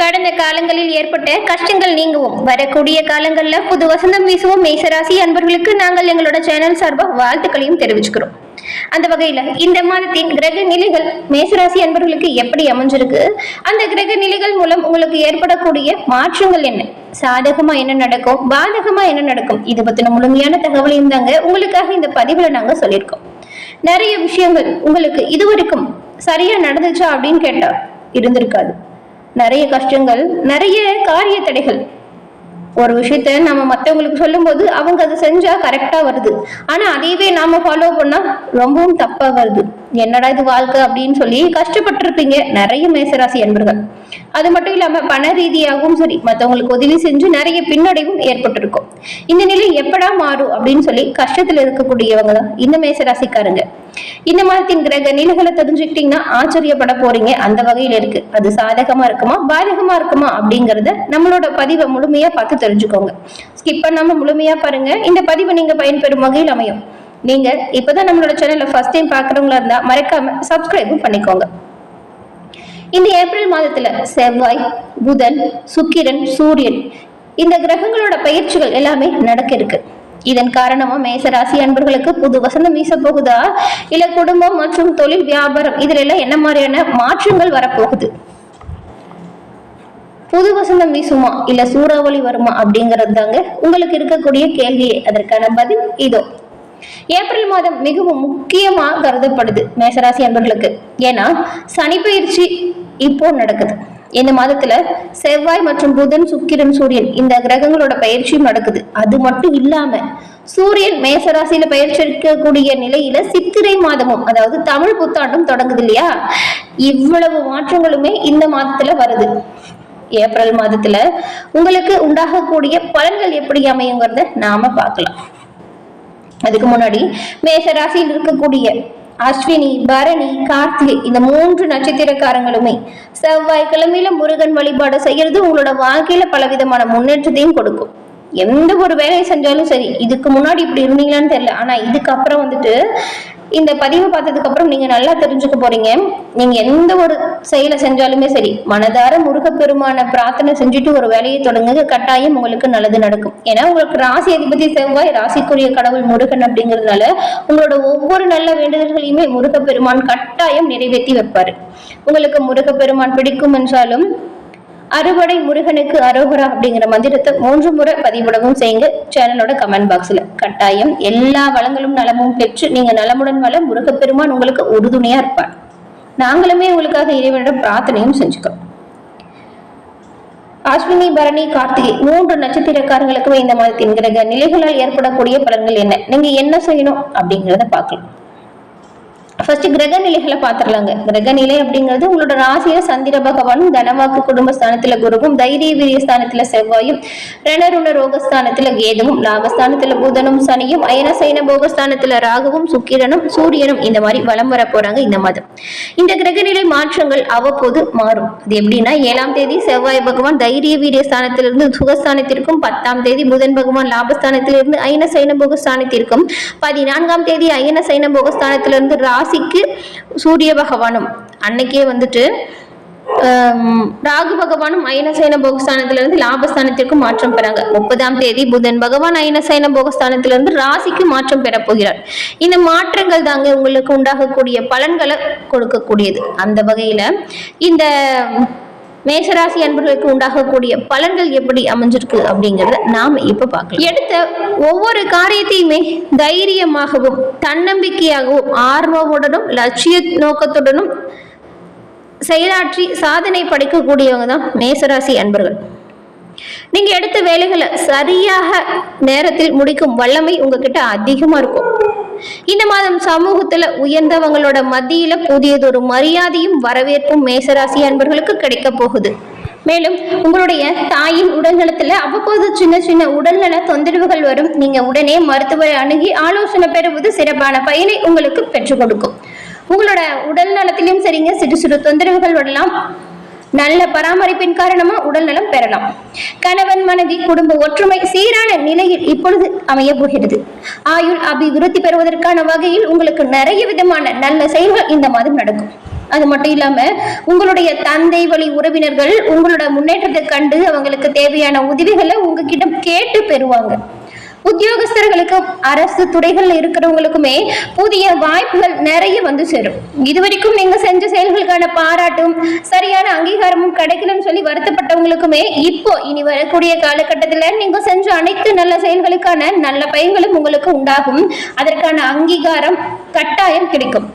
கடந்த காலங்களில் ஏற்பட்ட கஷ்டங்கள் நீங்கவும். வரக்கூடிய காலங்களில் புது வசந்தம் வீசுவோம். மேசராசி அன்பர்களுக்கு நாங்கள் எங்களோட சேனல் சார்பாக வாழ்த்துக்களையும் தெரிவிச்சுக்கிறோம். அந்த வகையில இந்த மாதத்தின் கிரக நிலைகள் மேசராசி அன்பர்களுக்கு எப்படி அமைஞ்சிருக்கு? அந்த கிரக நிலைகள் மூலம் உங்களுக்கு ஏற்படக்கூடிய மாற்றங்கள் என்ன? சாதகமா என்ன நடக்கும்? பாதகமா என்ன நடக்கும்? இது பத்தின முழுமையான தகவலையும் தாங்க உங்களுக்காக இந்த பதிவுல நாங்க சொல்லியிருக்கோம். நிறைய விஷயங்கள் உங்களுக்கு இதுவரைக்கும் சரியா நடந்துச்சா அப்படின்னு கேட்டா இருந்திருக்காது. நிறைய கஷ்டங்கள் நிறைய காரிய தடைகள். ஒரு விஷயத்த நம்ம மற்றவங்களுக்கு சொல்லும்போது அவங்க அதை செஞ்சா கரெக்டா வருது. ஆனா அதையவே நாம ஃபாலோ பண்ணா ரொம்பவும் தப்பா வருது. என்னடா இது வாழ்க்கை அப்படின்னு சொல்லி கஷ்டப்பட்டிருப்பீங்க. நிறைய மேசராசி அன்பர்கள். அது மட்டும் இல்லாம பண ரீதியாகவும் சரி மற்றவங்களுக்கு உதவி செஞ்சு நிறைய பின்னடைவும் ஏற்பட்டிருக்கும். இந்த நிலை எப்படா மாறும் அப்படின்னு சொல்லி கஷ்டத்துல இருக்கக்கூடியவங்க தான் இந்த மேசராசிக்காரங்க. இந்த மாதத்தின் கிரக நிலைகளை தெரிஞ்சுக்கிட்டீங்கன்னா ஆச்சரியப்பட போறீங்க. அந்த வகையில இருக்கு. அது சாதகமா இருக்குமா பாதகமா இருக்குமா அப்படிங்கறத நம்மளோட பதிவை முழுமையா பார்த்து தெரிஞ்சுக்கோங்க. ஸ்கிப் பண்ணாம முழுமையா பாருங்க. இந்த பதிவை நீங்க பயன்பெறும் வகையில் அமையும். நீங்க இப்பதான் நம்மளோட சேனல்ல ஃபர்ஸ்ட் டைம் பாக்குறவங்களா இருந்தா மறக்காம சப்ஸ்கிரைபும் பண்ணிக்கோங்க. இந்த ஏப்ரல் மாதத்துல செவ்வாய் புதன் சுக்கிரன் சூரியன் இந்த கிரகங்களோட பயிற்சிகள் எல்லாமே நடக்க இருக்கு. இதன் காரணமா மேசராசி அன்பர்களுக்கு புது வசந்தம் வீச போகுதா இல்ல குடும்பம் மற்றும் தொழில் வியாபாரம் இதுல எல்லாம் என்ன மாதிரியான மாற்றங்கள் வரப்போகுது? புது வசந்தம் வீசுமா? இல்ல சூறாவளி வருமா? அப்படிங்கிறது தாங்க உங்களுக்கு இருக்கக்கூடிய கேள்வியே. அதற்கான பதில் இதோ. ஏப்ரல் மாதம் மிகவும் முக்கியமா கருதப்படுது மேசராசி அன்பர்களுக்கு. ஏன்னா சனி பயிற்சி இப்போ நடக்குது. இந்த மாதத்துல செவ்வாய் மற்றும் புதன் சுக்கிரன் சூரியன் இந்த கிரகங்களோட பயிற்சியும் நடக்குது. அது மட்டும் இல்லாம சூரியன் மேசராசியில பயிற்சி இருக்கக்கூடிய நிலையில சித்திரை மாதமும் அதாவது தமிழ் புத்தாண்டும் தொடங்குது இல்லையா? இவ்வளவு மாற்றங்களுமே இந்த மாதத்துல வருது. ஏப்ரல் மாதத்துல உங்களுக்கு உண்டாகக்கூடிய பலன்கள் எப்படி அமையுங்கிறத நாம பார்க்கலாம். அதுக்கு முன்னாடி மேஷ ராசியில் இருக்கக்கூடிய அஸ்வினி பரணி கார்த்திகை இந்த மூன்று நட்சத்திரக்காரங்களுமே செவ்வாய் கிழமையில முருகன் வழிபாடு செய்யறது உங்களோட வாழ்க்கையில பலவிதமான முன்னேற்றத்தையும் கொடுக்கும். எந்த ஒரு வேலையை செஞ்சாலும் சரி இதுக்கு முன்னாடி இப்படி இருந்தீங்களான்னு தெரியல. ஆனா இதுக்கப்புறம் வந்துட்டு இந்த பதிவு பார்த்ததுக்கு அப்புறம் நீங்க நல்லா தெரிஞ்சுக்க போறீங்க. நீங்க எந்த ஒரு செயலை செஞ்சாலுமே சரி மனதார முருகப்பெருமான பிரார்த்தனை செஞ்சுட்டு ஒரு வேலையை தொடங்குங்க. கட்டாயம் உங்களுக்கு நல்லது நடக்கும். ஏன்னா உங்களுக்கு ராசி அதிபதி செவ்வாய் ராசிக்குரிய கடவுள் முருகன் அப்படிங்கிறதுனால உங்களோட ஒவ்வொரு நல்ல வேண்டுதல்களையுமே முருகப்பெருமான் கட்டாயம் நிறைவேற்றி வைப்பாரு. உங்களுக்கு முருகப்பெருமான் பிடிக்கும் என்றாலும் அறுவடை முருகனுக்கு அரோகரா அப்படிங்கிற மந்திரத்தை மூன்று முறை பதிவிடவும் செய்யுங்க. சேனலோட கமெண்ட் பாக்ஸ்ல கட்டாயம் எல்லா வளங்களும் நலமும் பெற்று நீங்க நலமுடன் வள முருகப்பெருமான் உங்களுக்கு உறுதுணையா இருப்பார். நாங்களுமே உங்களுக்காக இறைவனிடம் பிரார்த்தனையும் செஞ்சுக்கிறோம். அஸ்வினி பரணி கார்த்திகை மூன்று நட்சத்திரக்காரர்களுக்குமே இந்த மாதத்தின் கிரக நிலைகளால் ஏற்படக்கூடிய பலன்கள் என்ன? நீங்க என்ன செய்யணும் அப்படிங்கிறத பார்க்கலாம். ஃபர்ஸ்ட் கிரக நிலைகளை பார்த்துடலாங்க. கிரக நிலை அப்படிங்கிறது உங்களோட ராசியில சந்திர பகவானும் தனவாக்கு குடும்பஸ்தானத்துல குருவும் தைரிய வீரிய ஸ்தானத்துல செவ்வாயும் ரணருண ரோகஸ்தானத்துல கேதுவும் லாபஸ்தானத்துல புதனும் சனியும் அயன சைன போகஸ்தானத்துல ராகுவும் சுக்கிரனும் சூரியனும் இந்த மாதிரி வலம் வர போறாங்க இந்த மாதம். இந்த கிரகநிலை மாற்றங்கள் அவ்வப்போது மாறும். அது எப்படின்னா ஏழாம் தேதி செவ்வாய் பகவான் தைரிய வீரிய ஸ்தானத்திலிருந்து சுகஸ்தானத்திற்கும் பத்தாம் தேதி புதன் பகவான் லாபஸ்தானத்திலிருந்து அயன சைன போகஸ்தானத்திற்கும் பதினான்காம் தேதி அயன சைன போகஸ்தானத்திலிருந்து ராசி ராசிக்கு சூரிய பகவானும் அன்னைக்கே வந்துட்டு ராகு பகவானும் அயனசைன போகஸ்தானத்திலிருந்து லாபஸ்தானத்திற்கு மாற்றம் பெறாங்க. முப்பதாம் தேதி புதன் பகவான் அயனசைன போகஸ்தானத்திலிருந்து ராசிக்கு மாற்றம் பெற போகிறார். இந்த மாற்றங்கள் தாங்க உங்களுக்கு உண்டாகக்கூடிய பலன்களை கொடுக்கக்கூடியது. அந்த வகையில இந்த மேசராசி அன்பர்களுக்கு உண்டாகக்கூடிய பலன்கள் எப்படி அமைஞ்சிருக்கு அப்படிங்கறத நாம இப்ப பார்க்கலாம். எடுத்த ஒவ்வொரு காரியத்தையுமே தைரியமாகவும் தன்னம்பிக்கையாகவும் ஆர்வமுடனும் லட்சிய நோக்கத்துடனும் செயலாற்றி சாதனை படைக்கக்கூடியவங்க தான் மேசராசி அன்பர்கள். நீங்க எடுத்த வேலைகளை சரியாக நேரத்தில் முடிக்கும் வல்லமை உங்ககிட்ட அதிகமா இருக்கும். இந்த மாதம் சமூகத்துல உயர்ந்தவங்களோட மத்தியில புதியதொரு மரியாதையும் வரவேற்பும் மேசராசி அன்பர்களுக்கு கிடைக்க போகுது. மேலும் உங்களுடைய தாயின் உடல்நலத்துல அவ்வப்போது சின்ன சின்ன உடல்நல தொந்தரவுகள் வரும். நீங்க உடனே மருத்துவரை அணுகி ஆலோசனை பெறுவது சிறப்பான பயனை உங்களுக்கு பெற்றுக் கொடுக்கும். உங்களோட உடல் நலத்திலும் சரிங்க. சிறு சிறு தொந்தரவுகள் வரலாம். நல்ல பராமரிப்பின் காரணமா உடல் நலம் பெறலாம். கணவன் மனைவி குடும்ப ஒற்றுமை சீரான நிலையில் இப்பொழுது அமைய போகிறது. ஆயுள் அபிவிருத்தி பெறுவதற்கான வகையில் உங்களுக்கு நிறைய விதமான நல்ல செயல்கள் இந்த மாதம் நடக்கும். அது மட்டும் இல்லாம உங்களுடைய தந்தை வழி உறவினர்கள் உங்களோட முன்னேற்றத்தை கண்டு அவங்களுக்கு தேவையான உதவிகளை உங்ககிட்ட கேட்டு பெறுவாங்க. உத்தியோகஸ்தர்களுக்கும் அரசு துறைகள்ல இருக்கிறவங்களுக்குமே புதிய வாய்ப்புகள் நிறைய வந்து சேரும். இதுவரைக்கும் நீங்க செஞ்ச செயல்களுக்கான பாராட்டும் சரியான அங்கீகாரமும் கிடைக்கலன்னு சொல்லி வருத்தப்பட்டவங்களுக்குமே இப்போ இனி வரக்கூடிய காலகட்டத்துல நீங்க செஞ்ச அனைத்து நல்ல செயல்களுக்கான நல்ல பயன்களும் உங்களுக்கு உண்டாகும். அதற்கான அங்கீகாரம் கட்டாயம் கிடைக்கும்.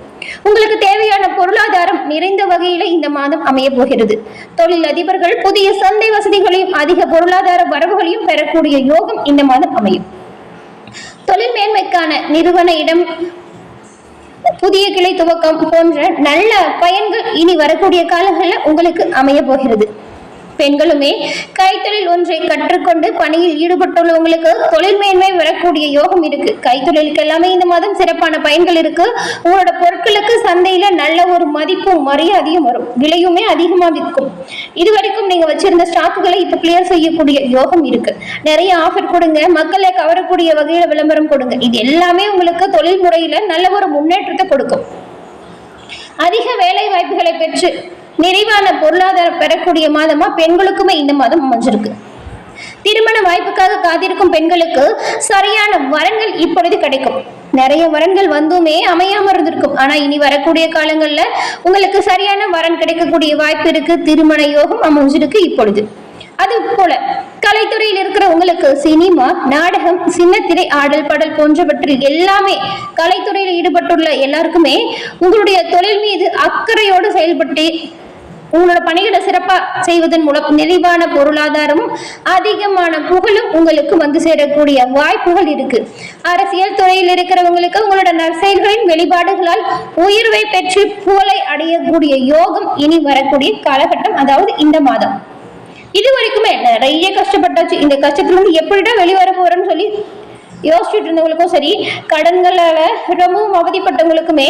உங்களுக்கு தேவையான பொருளாதாரம் நிறைந்த வகையில இந்த மாதம் அமைய போகிறது. தொழில் அதிபர்கள் புதிய சந்தை வசதிகளையும் அதிக பொருளாதார வரவுகளையும் பெறக்கூடிய யோகம் இந்த மாதம் அமையும். தொழில் மேன்மைக்கான நிறுவன இடம். புதிய கிளை துவக்கம் போன்ற நல்ல பயன்கள் இனி வரக்கூடிய காலங்களில் உங்களுக்கு அமைய போகிறது. பெண்களுமே கைத்தொழில் ஒன்றை கற்றுக்கொண்டு பணியில் ஈடுபட்டுள்ளவங்களுக்கு தொழில் மேன்மை வரக்கூடிய யோகம் இருக்கு. கைத்தொழிலுக்கு எல்லாமே இந்த மாதம் சிறப்பான பயன்கள் இருக்கு. உங்களோட பொருட்களுக்கு சந்தையில நல்ல ஒரு மதிப்பும் மரியாதையும் வரும். விலையுமே அதிகமா விற்கும். இது வரைக்கும் நீங்க வச்சிருந்த ஸ்டாக்குகளை இப்ப கிளியர் செய்யக்கூடிய யோகம் இருக்கு. நிறைய ஆஃபர் கொடுங்க. மக்களை கவரக்கூடிய வகையில விளம்பரம் கொடுங்க. இது எல்லாமே உங்களுக்கு தொழில் முறையில நல்ல ஒரு முன்னேற்றத்தை கொடுக்கும். அதிக வேலை வாய்ப்புகளை பெற்று நிறைவான பொருளாதாரம் பெறக்கூடிய மாதமா பெண்களுக்குமே இந்த மாதம் அமைஞ்சிருக்கு. திருமண வாய்ப்புக்காக காத்திருக்கும் பெண்களுக்கு சரியான வரன்கள் இப்பொழுது கிடைக்கும். நிறைய வரன்கள் வந்துமே அமையாம இருந்திருக்கும். ஆனா இனி வரக்கூடிய காலங்கள்ல உங்களுக்கு சரியான வரன் கிடைக்கக்கூடிய வாய்ப்பு இருக்கு. திருமண யோகம் அமைஞ்சிருக்கு இப்பொழுது. அது போல கலைத்துறையில் இருக்கிற உங்களுக்கு சினிமா நாடகம் சின்னத்திரை ஆடல் பாடல் போன்றவற்றில் எல்லாமே கலைத்துறையில் ஈடுபட்டுள்ள எல்லாருக்குமே உங்களுடைய தொழில் மீது அக்கறையோடு செயல்பட்டு உங்களோட பணிகளை சிறப்பா செய்வதன் மூலம் நிறைவான பொருளாதாரமும் அதிகமான புகழும் உங்களுக்கு வந்து சேரக்கூடிய வாய்ப்புகள் இருக்கு. அரசியல் துறையில் இருக்கிறவங்களுக்கு உங்களோட நற்செயல்களின் வெளிப்பாடுகளால் உயர்வை பெற்று புகழை அடையக்கூடிய யோகம் இனி வரக்கூடிய காலகட்டம் அதாவது இந்த மாதம். இது வரைக்குமே நிறைய கஷ்டப்பட்டாச்சு. இந்த கஷ்டத்துல எப்படிடா வெளிவர போறேன்னு சொல்லி யோசிச்சுட்டு இருந்தவங்களுக்கும் சரி கடன்களால ரொம்பவும் அவதிப்பட்டவங்களுக்குமே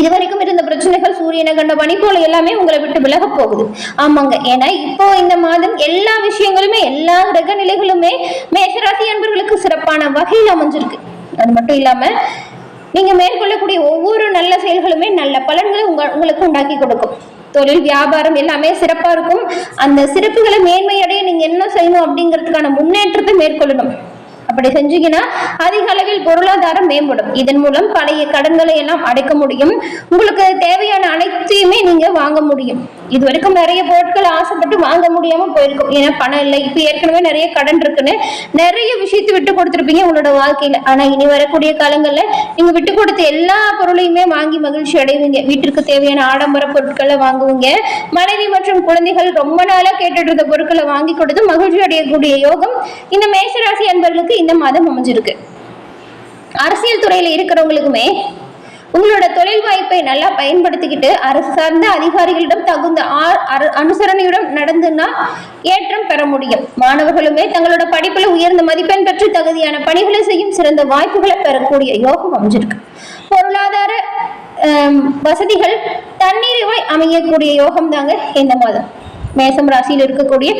இதுவரைக்கும் இருந்த பிரச்சனைகள் சூரியனை கண்ட பணி போல எல்லாமே உங்களை விட்டு விலக போகுது. ஆமாங்க. ஏன்னா இப்போ இந்த மாதம் எல்லா விஷயங்களுமே எல்லா கிரக நிலைகளுமே மேஷராசி அன்பர்களுக்கு சிறப்பான வகையில் அமைஞ்சிருக்கு. அது மட்டும் இல்லாம நீங்க மேற்கொள்ளக்கூடிய ஒவ்வொரு நல்ல செயல்களுமே நல்ல பலன்களை உங்க உங்களுக்கு உண்டாக்கி கொடுக்கும். தொழில் வியாபாரம் எல்லாமே சிறப்பா இருக்கும். அந்த சிறப்புகளை மேன்மையடைய நீங்க என்ன செய்யணும் அப்படிங்கிறதுக்கான முன்னேற்றத்தை மேற்கொள்ளணும். அப்படி செஞ்சீங்கன்னா அதிக அளவில் பொருளாதாரம் மேம்படும். இதன் மூலம் பழைய கடன்களை எல்லாம் அடைக்க முடியும். உங்களுக்கு தேவையான அனைத்தையுமே நீங்க வாங்க முடியும். இது வரைக்கும் நிறைய பொருட்கள் ஆசைப்பட்டு வாங்க முடியாம போயிருக்கும். ஏன்னா பணம் இல்லை. இப்ப ஏற்கனவே நிறைய கடன் இருக்குன்னு நிறைய விஷயத்தை விட்டு கொடுத்துருப்பீங்க உங்களோட வாழ்க்கையில. ஆனா இனி வரக்கூடிய காலங்கள்ல நீங்க விட்டு கொடுத்த எல்லா பொருளையுமே வாங்கி மகிழ்ச்சி அடைவீங்க. வீட்டிற்கு தேவையான ஆடம்பர பொருட்களை வாங்குவீங்க. மனைவி மற்றும் குழந்தைகள் ரொம்ப நாளா கேட்டுட்டு இருந்த பொருட்களை வாங்கி கொடுத்து மகிழ்ச்சி அடையக்கூடிய யோகம் இந்த மேசராசி அன்பர்களுக்கு இந்த மாதம் அமைஞ்சிருக்கு. அரசியல் துறையில இருக்கிறவங்களுக்குமே உங்களோட தொழில் வாய்ப்பை நல்லா பயன்படுத்திக்கிட்டு அரசு சார்ந்த அதிகாரிகளிடம் தகுந்த அனுசரணையுடன் நடந்துன்னா ஏற்றம் பெற முடியும். மாணவர்களுமே தங்களோட படிப்புல உயர்ந்த மதிப்பெண் பெற்று தகுதியான பணிகளை செய்யும் சிறந்த வாய்ப்புகளை பெறக்கூடிய யோகம் அமைஞ்சிருக்கு. பொருளாதார வசதிகள் தன்னிறைவாய் அமையக்கூடிய யோகம் தாங்க இந்த மாதம். மேசம் ராசியில் இருக்கக்கூடிய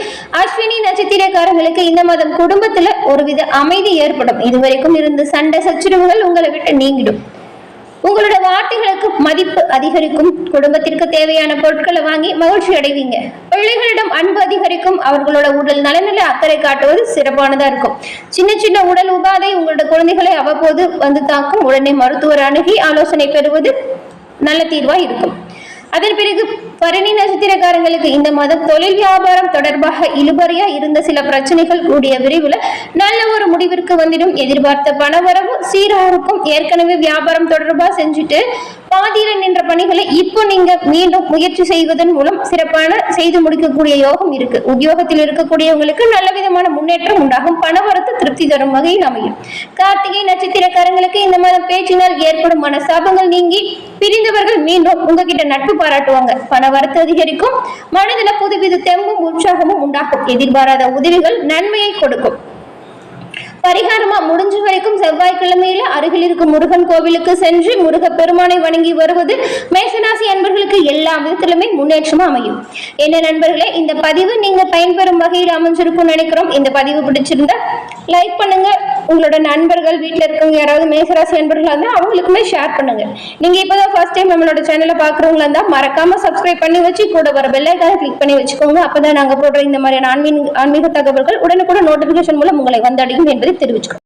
அஸ்வினி நட்சத்திரக்காரங்களுக்கு இந்த மாதம் குடும்பத்துல ஒருவித அமைதி ஏற்படும். இதுவரைக்கும் இருந்த சண்டை சச்சரவுகள் உங்களை விட்டு நீங்கிடும். உங்களோட வார்த்தைகளுக்கு மதிப்பு அதிகரிக்கும். குடும்பத்திற்கு தேவையான பொருட்களை வாங்கி மகிழ்ச்சி அடைவீங்க. பிள்ளைகளிடம் அன்பு அதிகரிக்கும். அவர்களோட உடல் நலனில அக்கறை காட்டுவது சிறப்பானதா இருக்கும். சின்ன சின்ன உடல் உபாதை உங்களோட குழந்தைகளை அவ்வப்போது வந்து தாக்கும். உடனே மருத்துவர் அணுகி ஆலோசனை பெறுவது நல்ல தீர்வா இருக்கும். அதன் பிறகு பரணி நட்சத்திரக்காரங்களுக்கு இந்த மாதம் தொழில் வியாபாரம் தொடர்பாக இழுபறியா இருந்த சில பிரச்சனைகள் கூடிய விரைவில் நல்ல ஒரு முடிவிற்கு வந்துடும். எதிர்பார்த்த பணவரவு சீராக ஏற்கனவே வியாபாரம் தொடர்பா செஞ்சுட்டு பாதியில நின்ற பணிகளை இப்போ நீங்க மீண்டும் முயற்சி செய்வதன் மூலம் சிறப்பான செய்து முடிக்கக்கூடிய யோகம் இருக்கு. உத்தியோகத்தில் இருக்கக்கூடியவங்களுக்கு நல்ல விதமான முன்னேற்றம் உண்டாகும். பணவரத்து திருப்தி தரும் வகையில் அமையும். கார்த்திகை நட்சத்திரக்காரங்களுக்கு இந்த மாதம் பேச்சினால் ஏற்படும் மனசாபங்கள் நீங்கி பிரிந்தவர்கள் மீண்டும் உங்ககிட்ட நட்பு பாராட்டுவாங்க. பண வரத்து அதிகரிக்கும். மனதில புதுவித தெம்பும் உற்சாகமும் உண்டாகும். எதிர்பாராத உதவிகள் நன்மையை கொடுக்கும். பரிகாரமா முடிஞ்ச வரைக்கும் செவ்வாய்க்கிழமையில அருகில் இருக்கும் முருகன் கோவிலுக்கு சென்று முருக பெருமானை வணங்கி வருவது மேசராசி அன்பர்களுக்கு எல்லா விதத்திலுமே முன்னேற்றமா அமையும். என்ன நண்பர்களே இந்த பதிவு நீங்க பயன்பெறும் வகையில் அமைஞ்சிருக்கும் நினைக்கிறோம். இந்த பதிவு பிடிச்சிருந்தா லைக் பண்ணுங்க. உங்களோட நண்பர்கள் வீட்டில் இருக்கவங்க யாராவது மேசராசி நண்பர்களாக இருந்தால் அவங்களுக்குமே ஷேர் பண்ணுங்க. நீங்க இப்போதான் ஃபர்ஸ்ட் டைம் நம்மளோட சேனலை பார்க்குறவங்களா இருந்தால் மறக்காம சப்ஸ்கிரைப் பண்ணி வச்சு கூட வர பெல்லைக்கான கிளிக் பண்ணி வச்சுக்கோங்க. அப்பதான் நாங்கள் போடுற இந்த மாதிரியான ஆன்மீக ஆன்மீக தகவல்கள் உடனுக்குடன் நோட்டிபிகேஷன் மூலம் உங்களை வந்தடையும் என்பதை தெரிவிச்சுக்கோங்க.